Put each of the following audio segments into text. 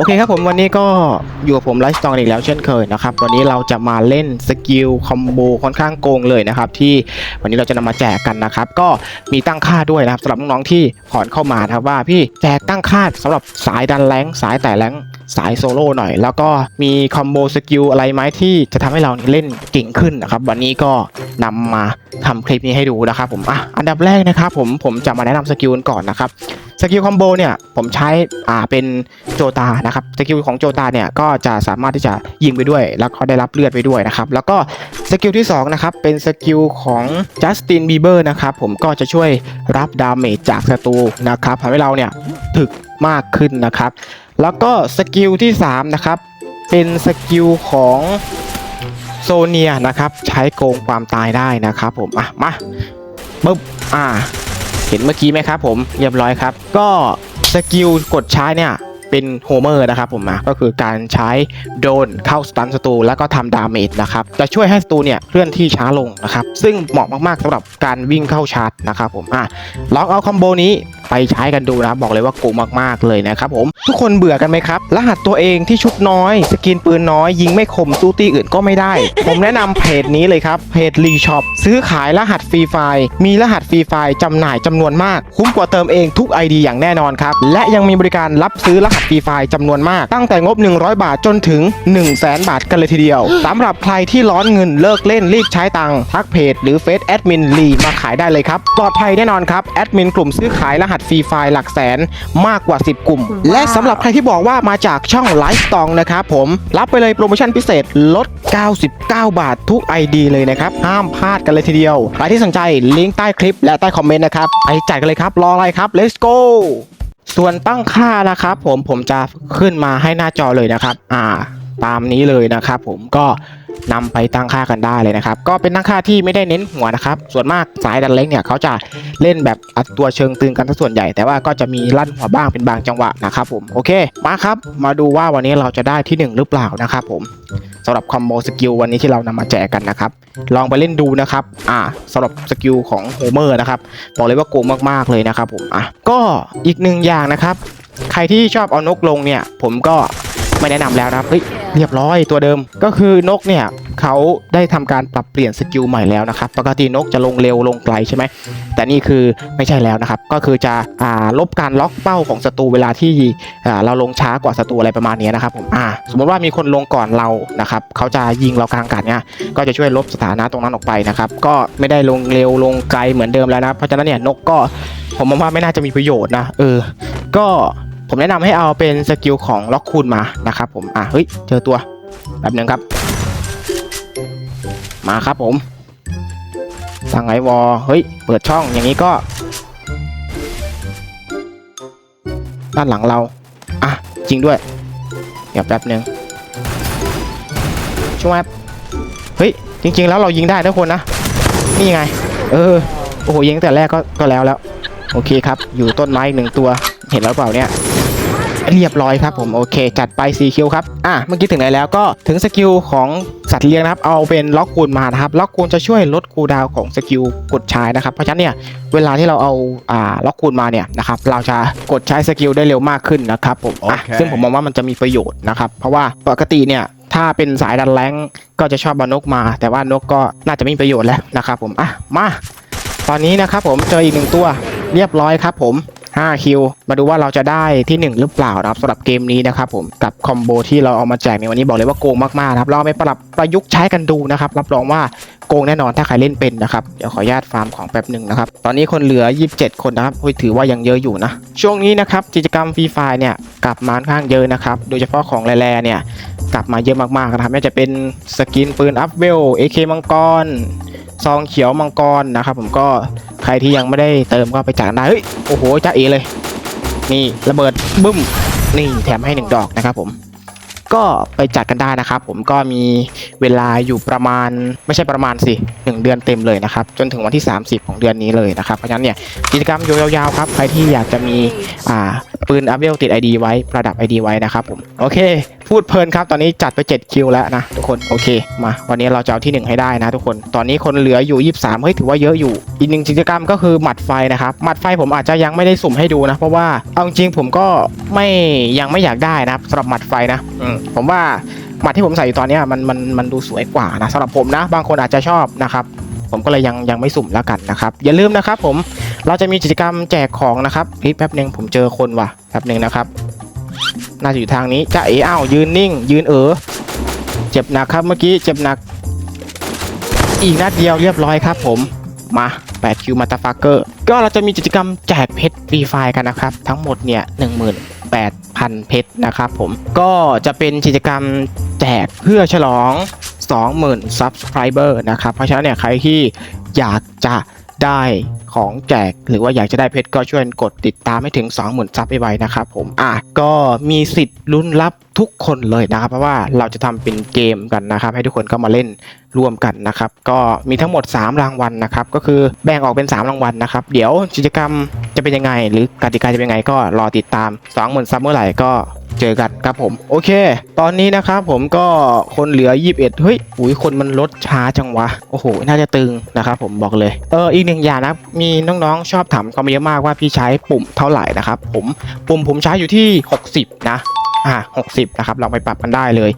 โอเคครับผมวันนี้ก็อยู่กับผมไลฟ์สตองอีกแล้วเช่นเคยนะครับ วันนี้เราจะมาเล่นสกิลคอมโบค่อนข้างโกงเลยนะครับ ที่วันนี้เราจะนำมาแจกกันนะครับ ก็มีตั้งค่าด้วยนะครับสำหรับน้องๆที่ขอนเข้ามานะครับว่าพี่แจกตั้งค่าสำหรับสายดันแรงสายแต่แรงสายโซโล่หน่อย แล้วก็มีคอมโบสกิลอะไรไหมที่จะทำให้เราเล่นเก่งขึ้นนะครับวันนี้ก็นำมาทำคลิปนี้ให้ดูนะครับผมอะอันดับแรกนะครับผมผมจะมาแนะนำสกิลก่อนนะครับ สกิลคอมโบเนี่ยผมใช้อ่าเป็นโจตานะครับสกิลของโจตาเนี่ยก็จะสามารถที่จะยิงไปด้วย แล้วก็ได้รับเลือดไปด้วยนะครับแล้วก็สกิลที่2นะครับเป็นสกิลของจัสตินบีเบอร์นะครับผมก็จะช่วยรับดาเมจจากศัตรูนะครับทำให้เราเนี่ยถึกมากขึ้นนะครับ แล้วก็สกิลที่3นะครับเป็นสกิลของโซเนียนะครับใช้โกงความตายได้นะครับผมอะมาปึ๊บอ่า เห็นเมื่อกี้ไหมครับผมเรียบร้อยครับ ก็สกิลกดใช้เนี่ยเป็นโฮเมอร์นะครับผมนะก็คือการใช้โดนเข้าสตันศัตรูแล้วก็ทำดาเมจนะครับจะช่วยให้ศัตรูเนี่ยเคลื่อนที่ช้าลงนะครับซึ่งเหมาะมากๆสำหรับการวิ่งเข้าชาร์จนะครับผมอะลองเอาคอมโบนี้ ไปใช้กันดูนะครับบอกเลยว่าโกงมากๆเลยนะครับผมทุกคนเบื่อกันไหมครับ รหัสตัวเองที่ชุดน้อย สกินปืนน้อย ยิงไม่คมสู้ตีอื่นก็ไม่ได้ ผมแนะนำเพจนี้เลยครับเพจรีช็อปซื้อขายรหัสฟรีไฟล์มีรหัสฟรีไฟล์จำหน่ายจำนวนมาก คุ้มกว่าเติมเองทุก ID อย่างแน่นอนครับ และยังมีบริการรับซื้อรหัสฟรีไฟล์จำนวนมาก ตั้งแต่งบ 100 บาทจนถึง 1 0 0 0 0แบาทกันเลยทีเดียวสำหรับใครที่ร้อนเงินเลิกเล่นรีบใช้ตังค์ทักเพจหรือเฟซแอดมินรีมาขายได้เลยครับปลอดภัยแน่นอนครับแอดมินกลุ่มซื้อขายรหัสฟรีไฟล์หลักแสนมากกว่า 10 กลุ่ม และสำหรับใครที่บอกว่ามาจากช่องไลฟ์ตองนะครับผมรับไปเลยโปรโมชั่นพิเศษลด 99 บาททุก ID เลยนะครับห้ามพลาดกันเลยทีเดียว ใครที่สนใจลิงก์ใต้คลิปและใต้คอมเมนต์นะครับไปจ่ายกันเลยครับรออะไรครับ let's go ส่วนตั้งค่านะครับผมผมจะขึ้นมาให้หน้าจอเลยนะครับ อ่า ตามนี้เลยนะครับผมก็ นำไปตั้งค่ากันได้เลยนะครับ ก็เป็นตั้งค่าที่ไม่ได้เน้นหัวนะครับ ส่วนมากสายดันเล็กเนี่ยเขาจะเล่นแบบอัดตัวเชิงตึงกันซะส่วนใหญ่ แต่ว่าก็จะมีลั่นหัวบ้างเป็นบางจังหวะนะครับผม โอเค มาครับ มาดูว่าวันนี้เราจะได้ที่หนึ่งหรือเปล่านะครับผมสำหรับคอมโบสกิลวันนี้ที่เรานำมาแจกกันนะครับ ลองไปเล่นดูนะครับ อ่าสำหรับสกิลของโฮเมอร์นะครับ บอกเลยว่าโกงมากๆเลยนะครับผม อะ ก็อีกหนึ่งอย่างนะครับ ใครที่ชอบเอานกลงเนี่ย ผมก็ ไม่แนะนำแล้วนะครับเฮ้ยเรียบร้อยตัวเดิม ก็คือนกเนี่ยเขาได้ทำการปรับเปลี่ยนสกิลใหม่แล้วนะครับปกตินกจะลงเร็วลงไกลใช่ไหมแต่นี่คือไม่ใช่แล้วนะครับ ก็คือจะอ่าลบการล็อกเป้าของศัตรูเวลาที่อ่าเราลงช้ากว่าศัตรูอะไรประมาณนี้นะครับผมอ่าสมมติว่ามีคนลงก่อนเรานะครับเขาจะยิงเรากลางอากาศเนี่ยก็จะช่วยลบสถานะตรงนั้นออกไปนะครับก็ไม่ได้ลงเร็วลงไกลเหมือนเดิมแล้วนะเพราะฉะนั้นเนี่ยนกก็ผมมองว่าไม่น่าจะมีประโยชน์นะเออ ก็ ผมแนะนำให้เอาเป็นสกิลของล็อกคูณมานะครับผมอะเฮ้ยเจอตัวแบบหนึ่งครับ มาครับผมสั่งไอวอเฮ้ยเปิดช่องอย่างนี้ก็ ด้านหลังเราอะจริงด้วยเดี๋ยวแป๊บนึ่งช่วยเฮ้ยจริง ๆ แล้วเรายิงได้ทุกคนนะนี่ไง เออโอ้โหยิงตั้งแต่แรกก็ก็แล้วแล้ว โอเคครับ อยู่ต้นไม้อีกหนึ่งตัว เห็นแล้วเปล่าเนี่ย เรียบร้อยครับผมโอเค จัดไป4คิวครับอะเมื่อกี้ถึงไหนแล้วก็ถึงสกิลของสัตว์เลี้ยงนะครับเอาเป็นล็อกคูณมานะครับล็อกคูณจะช่วยลดคูลดาวน์ของสกิลกดใช้นะครับเพราะฉะนั้นเนี่ยเวลาที่เราเอาอ่าล็อกคูณมาเนี่ยนะครับเราจะกดใช้สกิลได้เร็วมากขึ้นนะครับผมอะโอเคซึ่งผมมองว่ามันจะมีประโยชน์นะครับเพราะว่าปกติเนี่ยถ้าเป็นสายดันแรงก็จะชอบเอานกมา แต่ว่านกก็น่าจะไม่มีประโยชน์แล้วนะครับผมอะมาตอนนี้นะครับผมเจออีกหนึ่งตัวเรียบร้อยครับผม 5 คิว มาดูว่าเราจะได้ที่ 1 หรือเปล่านะครับสำหรับเกมนี้นะครับผมกับคอมโบที่เราเอามาแจกในวันนี้บอกเลยว่าโกงมากๆนะครับเราไปปรับประยุกต์ใช้กันดูนะครับรับรองว่าโกงแน่นอนถ้าใครเล่นเป็นนะครับเดี๋ยวขออนุญาตฟาร์มของแป๊บหนึ่งนะครับตอนนี้คนเหลือ 27 คนนะครับโอ้ยถือว่ายังเยอะอยู่นะช่วงนี้นะครับกิจกรรมฟรีไฟเนี่ยกลับมาค่อนข้างเยอะนะครับโดยเฉพาะของแร่เนี่ยกลับมาเยอะมากๆนะครับไม่ว่าจะเป็นสกินปืนอัพเวล AK มังกร ซองเขียวมังกรนะครับ ผมก็ใครที่ยังไม่ได้เติมก็ไปจัดกันได้เฮ้ยโอ้โหจ้าเอเลย นี่ระเบิดบึ้มนี่แถมให้หนึ่งดอกนะครับผมก็ไปจัดกันได้นะครับ ผมก็มีเวลาอยู่ประมาณไม่ใช่ประมาณสิหนึ่งเดือนเต็มเลยนะครับ จนถึงวันที่ 30 ของเดือนนี้เลยนะครับ เพราะฉะนั้นเนี่ยกิจกรรมยยาวๆครับ ใครที่อยากจะมีอ่า ปืนอัพเวลติด ID ไว้ประดับ ID ไว้นะครับผมโอเค พูดเพลินครับ ตอนนี้จัดไป7คิวแล้วนะทุกคนโอเค มาวันนี้เราจะเอาที่ 1 ให้ได้นะทุกคนตอนนี้คนเหลืออยู่ 23เฮ้ยถือว่าเยอะอยู่ อีกหนึ่งกิจกรรมก็คือหมัดไฟนะครับหมัดไฟผมอาจจะยังไม่ได้สุ่มให้ดูนะ เพราะว่าเอาจริงๆผมก็ไม่ยังไม่อยากได้นะครับสำหรับหมัดไฟนะอืมผมว่าหมัดที่ผมใส่อยู่ตอนเนี้ยมันมันมันดูสวยกว่านะสำหรับผมนะ บางคนอาจจะชอบนะครับผมก็เลยยังยังไม่สุ่มแล้วกันนะครับอย่าลืมนะครับผม เราจะมีกิจกรรมแจกของนะครับเฮ้ยแป๊บหนึ่งผมเจอคนว่ะแป๊บหนึ่งนะครับ น่าจะอยู่ทางนี้จะเอ๋อ้าวยืนนิ่ง ยืนเออเจ็บหนักครับเมื่อกี้เจ็บหนัก อีกนัดเดียวเรียบร้อยครับ ผมมา8คิวมาตาฟักเกอร์ก็เราจะมีกิจกรรมแจกเพชรฟรีไฟกันนะครับ ทั้งหมดเนี่ย18,000เพชรนะครับผมก็จะเป็นกิจกรรมแจกเพื่อฉลอง 20,000 Subscriber นะครับ เพราะฉะนั้นเนี่ยใครที่อยากจะ ได้ของแจก หรือว่าอยากจะได้เพชรก็ช่วยกดติดตามให้ถึง 20,000ซับไว้นะครับผมอะก็มีสิทธิ์ลุ้นรับทุกคนเลยนะครับ เพราะว่าเราจะทำเป็นเกมกันนะครับ ให้ทุกคนเข้ามาเล่นร่วมกันนะครับ ก็มีทั้งหมด 3 รางวัลนะครับ ก็คือแบ่งออกเป็น 3 รางวัลนะครับ เดี๋ยวกิจกรรมจะเป็นยังไง หรือกติกาจะเป็นยังไงก็รอติดตาม 20,000ซับเมื่อไหร่ก็ เจอกันครับผมโอเค ตอนนี้นะครับผมก็คนเหลือ 21 เฮ้ยอุ้ยคนมันลดช้าจังวะโอ้โหน่าจะตึงนะครับผมบอกเลยเอออีกหนึ่งอย่างนะมีน้องๆชอบถามกันมาเยอะมากว่าพี่ใช้ปุ่มเท่าไหร่นะครับผมปุ่มผมใช้อยู่ที่ 60 นะ อ่า60 นะครับเราไปปรับกันได้เลย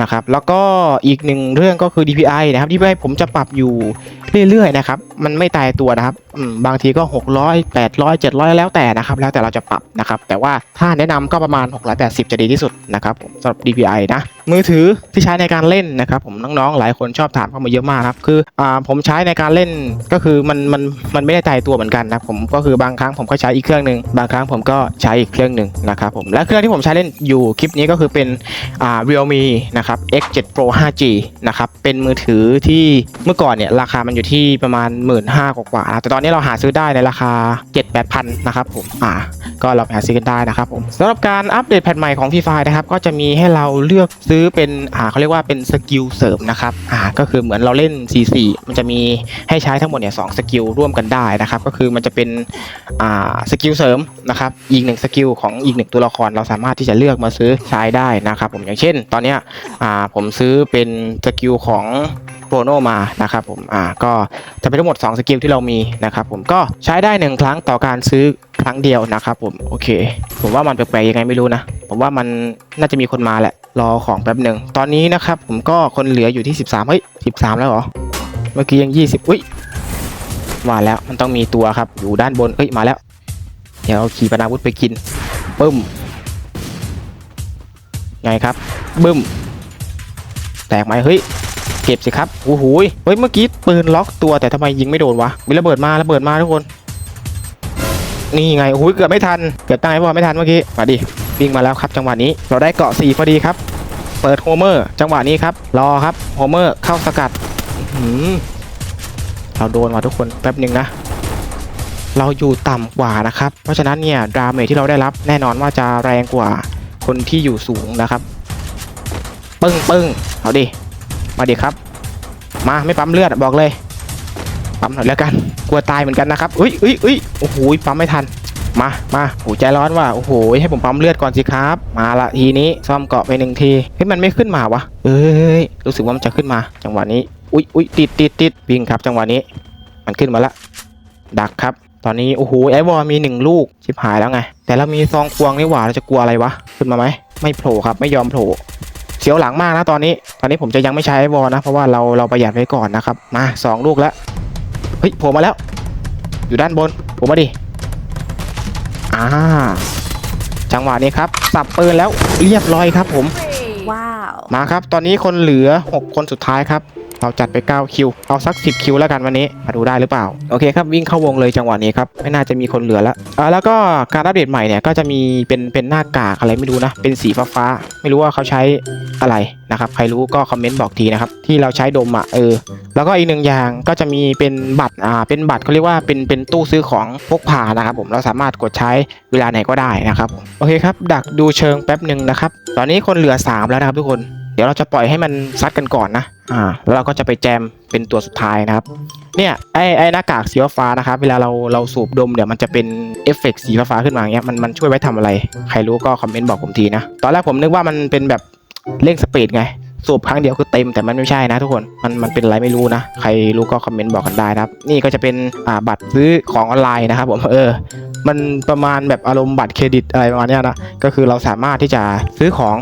นะครับ แล้วก็อีกหนึ่งเรื่องก็คือ DPI นะครับ DPI ผมจะปรับอยู่เรื่อยๆนะครับ มันไม่ตายตัวนะครับบางทีก็ 600 800 700 แล้วแต่นะครับ แล้วแต่เราจะปรับนะครับ แต่ว่าถ้าแนะนำก็ประมาณ 680 จะดีที่สุดนะครับสำหรับ DPI นะ มือถือที่ใช้ในการเล่นนะครับ ผมน้องๆ หลายคนชอบถามเข้ามาเยอะมากครับ คืออ่าผมใช้ในการเล่นก็คือมันมันมันไม่ได้ตายตัวเหมือนกันนะผมก็คือบางครั้งผมก็ใช้อีกเครื่องหนึ่งบางครั้งผมก็ใช้อีกเครื่องหนึ่งนะครับผมและเครื่องที่ผมใช้เล่นอยู่คลิปนี้ก็คือเป็นอ่า Realme นะครับ X7 Pro 5G นะครับเป็นมือถือที่เมื่อก่อนเนี่ยราคามันอยู่ที่ประมาณ 1 5ื่นกว่าแต่ตอนนี้เราหาซื้อได้ในราคา 7 8พันนะครับผมอ่าก็เราไปหาซื้อกันได้นะครับผมสำหรับการอัปเดตแพทใหม่ของ Free Fire นะครับก็จะมีให้เราเลือกซื้อเป็นอ่าเขาเรียกว่าเป็นสกิลเสริมนะครับอ่าก็คือเหมือนเราเล่น C4 มันจะมีให้ใช้ทั้งหมดเนี่ยสสกิลร่วมกันได้นะครับก็คือมันจะเป็นอ่าสกิลเสริมนะครับอีกหนึ่งสกิลของอีกหนึ่งตัวละครเราสามารถที่จะเลือกมาซื้อใช้ได้นะครับผมอย่างเช่น ตอนนี้อ่าผมซื้อเป็นสกิลของโปรโนมานะครับผมอ่าก็จะเป็นทั้งหมด 2 สกิลที่เรามีนะครับผมก็ใช้ได้ 1 ครั้งต่อการซื้อครั้งเดียวนะครับผมโอเค ผมว่ามันแปลกๆยังไงไม่รู้นะผมว่ามันน่าจะมีคนมาแหละรอของแป๊บหนึ่งตอนนี้นะครับผมก็คนเหลืออยู่ที่ 13เฮ้ย13 แล้วเหรอเมื่อกี้ยัง 20 อุ้ยมาแล้วมันต้องมีตัวครับอยู่ด้านบนเอ้ยมาแล้ว เดี๋ยวขี่ปนาวุธไปกินปึ้ม ไงครับบึ้มแตกไหมเฮ้ยเก็บสิครับโอ้โหเฮ้ยเมื่อกี้ปืนล็อกตัวแต่ทำไมยิงไม่โดนวะมีระเบิดมาระเบิดมาทุกคนนี่ไงโอ้โหเกือบไม่ทันเกือบตั้งไอ้บอลไม่ทันเมื่อกี้มาดิวิ่งมาแล้วครับจังหวะนี้เราได้เกาะ4พอดีครับ เปิดโฮเมอร์จังหวะนี้ครับรอครับโฮเมอร์เข้าสกัดเราโดนมาทุกคนแป๊บหนึ่งนะเราอยู่ต่ำกว่านะครับ เพราะฉะนั้นเนี่ยดาเมจที่เราได้รับแน่นอนว่าจะแรงกว่า คนที่อยู่สูงนะครับ ปึ้งปึ้งเอาดิ มาดิครับ มาไม่ปั๊มเลือดบอกเลย ปั๊มหน่อยแล้วกัน กลัวตายเหมือนกันนะครับอุ้ยอุ้ยอุ้ยโอ้โหปั๊มไม่ทัน มามาโอ้ใจร้อนว่ะโอ้โหให้ผมปั๊มเลือดก่อนสิครับ มาละทีนี้ซ่อมเกาะไปหนึ่งทีเฮ้ยมันไม่ขึ้นมาวะเอ้ยรู้สึกว่ามันจะขึ้นมาจังหวะนี้อุ้ยอุ้ยติดติดติดวิ่งครับ จังหวะนี้ มันขึ้นมาละดักครับ ตอนนี้โอ้โหไอ้บอลมีหนึ่งลูกชิบหายแล้วไง แต่เรามีซองควงนี่หว่าเราจะกลัวอะไรวะขึ้นมาไหมไม่โผล่ครับไม่ยอมโผล่เสียวหลังมากนะตอนนี้ ตอนนี้ผมจะยังไม่ใช้ไอ้บอลนะ เพราะว่าเราเราประหยัดไว้ก่อนนะครับมาสองลูกแล้วเฮ้ยโผล่มาแล้ว อยู่ด้านบนโผล่มาดิอ่าจังหวะนี้ครับสับปืนแล้วเรียบร้อยครับผม Wow. มาครับ ตอนนี้คนเหลือ 6 คนสุดท้ายครับ เราจัดไป 9 คิว เอาสัก 10 คิวแล้วกันวันนี้มาดูได้หรือเปล่า โอเคครับ วิ่งเข้าวงเลยจังหวะนี้ครับ ไม่น่าจะมีคนเหลือแล้วอ่าแล้วก็การอัปเดตใหม่เนี่ย ก็จะมีเป็นเป็นหน้ากากอะไรไม่รู้นะ เป็นสีฟ้าๆ ไม่รู้ว่าเขาใช้อะไรนะครับ ใครรู้ก็คอมเมนต์บอกทีนะครับ ที่เราใช้ดมอะเออ แล้วก็อีกหนึ่งอย่างก็จะมีเป็นบัตร อ่า เป็นบัตรเขาเรียกว่าเป็นเป็นตู้ซื้อของพกพานะครับผม เราสามารถกดใช้เวลาไหนก็ได้นะครับผมโอเคครับ ดักดูเชิงแป๊บหนึ่งนะครับ ตอนนี้คนเหลือ 3 แล้วนะครับทุกคนเดี๋ยวเราจะปล่อยให้มันซัดกันก่อนนะ อ่า แล้วเราก็จะไปแจมเป็นตัวสุดท้ายนะครับ เนี่ยไอ้ไอ้หน้ากากสีฟ้าๆนะครับ เวลาเราเราสูบดมเดี๋ยวมันจะเป็นเอฟเฟกต์สีฟ้าๆขึ้นมาอย่างเงี้ย มันมันช่วยไว้ทำอะไร ใครรู้ก็คอมเมนต์บอกผมทีนะ ตอนแรกผมนึกว่ามันเป็นแบบเร่งสปีดไง สูบครั้งเดียวคือเต็มแต่มันไม่ใช่นะทุกคน มันมันเป็นอะไรไม่รู้นะ ใครรู้ก็คอมเมนต์บอกกันได้นะครับ นี่ก็จะเป็นอ่าบัตรซื้อของออนไลน์นะครับผม เออ มันประมาณแบบอารมณ์บัตรเครดิตอะไรประมาณเนี้ยนะ ก็คือเราสามารถที่จะซื้อของ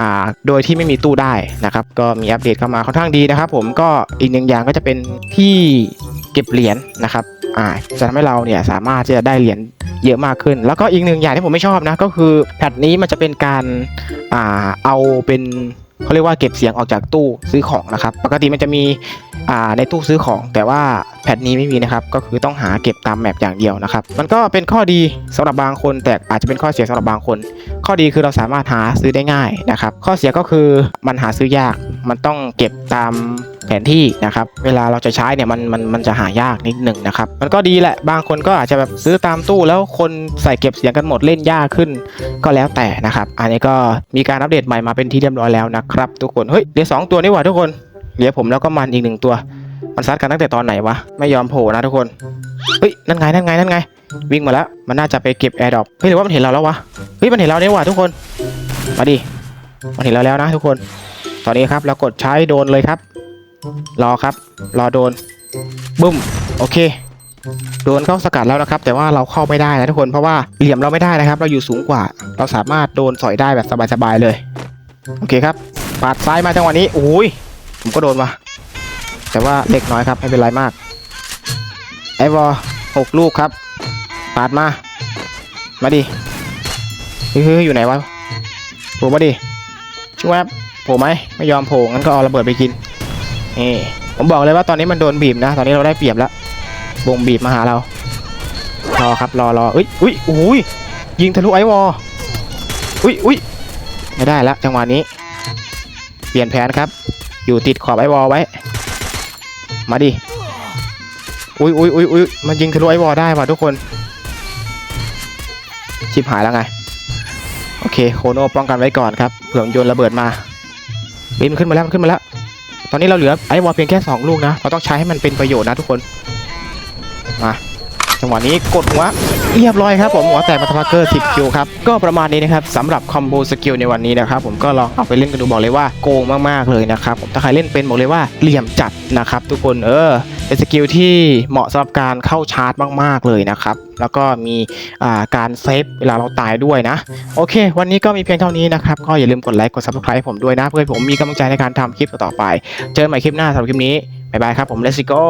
อ่าโดยที่ไม่มีตู้ได้นะครับ ก็มีอัปเดตเข้ามาค่อนข้างดีนะครับ ผมก็อีกหนึ่งอย่างก็จะเป็นที่เก็บเหรียญนะครับอ่าจะทำให้เราเนี่ยสามารถที่จะได้เหรียญเยอะมากขึ้น แล้วก็อีกหนึ่งอย่างที่ผมไม่ชอบนะก็คือแพทนี้มันจะเป็นการอ่าเอาเป็น เขาเรียกว่าเก็บเสียงออกจากตู้ซื้อของนะครับ ปกติมันจะมีในตู้ซื้อของ แต่ว่าแพทนี้ไม่มีนะครับ ก็คือต้องหาเก็บตามแมปอย่างเดียวนะครับ มันก็เป็นข้อดีสำหรับบางคน แต่อาจจะเป็นข้อเสียสำหรับบางคน ข้อดีคือเราสามารถหาซื้อได้ง่ายนะครับ ข้อเสียก็คือมันหาซื้อยาก มันต้องเก็บตาม นที่นะครับเวลาเราจะใช้เนี่ยมันมันมันจะหายากนิดหนึ่งนะครับมันก็ดีแหละบางคนก็อาจจะแบบซื้อตามตู้แล้วคนใส่เก็บเสียงกันหมดเล่นยากขึ้น ก็แล้วแต่นะครับ อันนี้ก็มีการอัปเดตใหม่มาเป็นที่เรียบร้อยแล้วนะครับ ทุกคนเฮ้ยเหลือสองตัวนี่หว่าทุกคนเหลือผมแล้วก็มันอีกหนึ่งตัว มันซัดกันตั้งแต่ตอนไหนวะไม่ยอมโผล่นะทุกคนเฮ้ยนั่นไงนั่นไงนั่นไง วิ่งมาแล้วมันน่าจะไปเก็บแอร์ดรอปเฮ้ยหรือว่ามันเห็นเราแล้ววะเฮ้ยมันเห็นเราเนี่ยว่ะทุกคนมาดิมันเห็นเราแล้วนะทุกคน ตอนนี้ครับเรากดใช้โดนเลยครับ รอครับ รอโดนบึ้มโอเค โดนเข้าสกัดแล้วนะครับ แต่ว่าเราเข้าไม่ได้นะทุกคนเพราะว่าเหลี่ยมเราไม่ได้นะครับ เราอยู่สูงกว่า เราสามารถโดนสอยได้แบบสบายๆเลย โอเคครับปาดซ้ายมาจังหวะนี้โอ้ยผมก็โดนว่ะแต่ว่าเล็กน้อยครับไม่เป็นไรมากไอวอหกลูกครับปาดมา มาดิเฮ้ยเฮ้ยอยู่ไหนวะโผล่มาดิช่วยโผล่ไหมไม่ยอมโผล่งั้นก็เอาระเบิดไปกิน นี่ผมบอกเลยว่าตอนนี้มันโดนบีบนะ ตอนนี้เราได้เปรียบแล้ววงบีบมาหาเรา รอครับรอรอเอ้ยอุ้ยอุ้ยยิงทะลุไอวออุ้ยอุ้ยไม่ได้ละจังหวะนี้ เปลี่ยนแผนครับ อยู่ติดขอบไอวอไว้ มาดิอุ้ยอุ้ยอุ้ยอุ้ยมันยิงทะลุไอวอได้ว่ะทุกคน ชิบหายแล้วไง โอเคโคโน่ป้องกันไว้ก่อนครับ เผื่อโยนระเบิดมาบินขึ้นมาแล้วขึ้นมาแล้ว อนนี้เราเหลือไอวอลเพียงแค่ 2 ลูกนะ เราต้องใช้ให้มันเป็นประโยชน์นะทุกคน มาจังหวะนี้กดหัวเรียบร้อยครับผมหัวแตกมาทาร์เกอร์10คิวครับก็ประมาณนี้นะครับสำหรับคอมโบสกิลในวันนี้นะครับผมก็ลองเอาไปเล่นกันดูบอกเลยว่าโกงมากๆเลยนะครับผมถ้าใครเล่นเป็นบอกเลยว่าเหลี่ยมจัดนะครับทุกคนเออ เป็นสกิลที่เหมาะสำหรับการเข้าชาร์จมาก ๆ เลยนะครับ แล้วก็มีการเซฟเวลาเราตายด้วยนะ โอเค วันนี้ก็มีเพียงเท่านี้นะครับ ก็อย่าลืมกดไลค์ กด subscribe ให้ผมด้วยนะ เพื่อผมมีกำลังใจในการทำคลิปต่อไป เจอกันใหม่คลิปหน้าสำหรับคลิปนี้ บ๊ายบายครับผม let's go